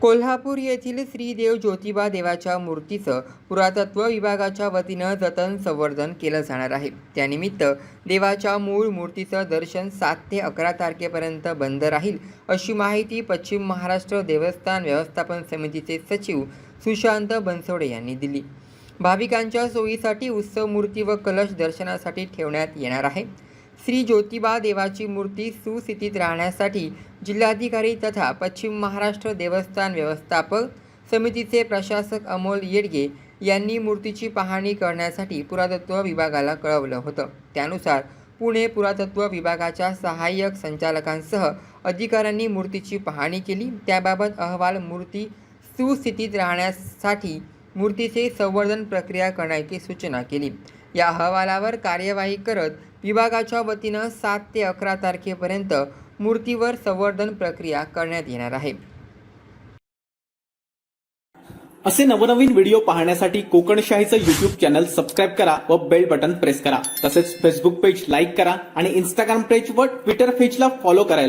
कोल्हापूर येथील श्रीदेव ज्योतिबा देवाच्या मूर्तीचं पुरातत्व विभागाच्या वतीनं जतन संवर्धन केलं जाणार आहे. त्यानिमित्त देवाच्या मूळ मूर्तीचं दर्शन सात ते अकरा तारखेपर्यंत बंद राहील अशी माहिती पश्चिम महाराष्ट्र देवस्थान व्यवस्थापन समितीचे सचिव सुशांत बनसोडे यांनी दिली. भाविकांच्या सोयीसाठी उत्सव मूर्ती व कलश दर्शनासाठी ठेवण्यात येणार आहे. श्री ज्योतिबा देवाची मूर्ती सुस्थितीत राहण्यासाठी जिल्हाधिकारी तथा पश्चिम महाराष्ट्र देवस्थान व्यवस्थापक समितीचे प्रशासक अमोल येडगे यांनी मूर्तीची पाहणी करण्यासाठी पुरातत्व विभागाला कळवलं होतं. त्यानुसार पुणे पुरातत्व विभागाच्या सहाय्यक संचालकांसह अधिकाऱ्यांनी मूर्तीची पाहणी केली. त्याबाबत अहवाल मूर्ती सुस्थितीत राहण्यासाठी मूर्तीचे संवर्धन प्रक्रिया करण्याची सूचना केली. या अहवालावर कार्यवाही करत विभागाच्या वतीनं सात ते अकरा तारखेपर्यंत मूर्तीवर संवर्धन प्रक्रिया करण्यात येणार आहे. असे नवनवीन व्हिडिओ पाहण्यासाठी कोकणशाहीचं युट्यूब चॅनल सबस्क्राईब करा व बेल बटन प्रेस करा. तसेच फेसबुक पेज लाईक करा आणि इंस्टाग्राम पेज व ट्विटर पेजला फॉलो करायला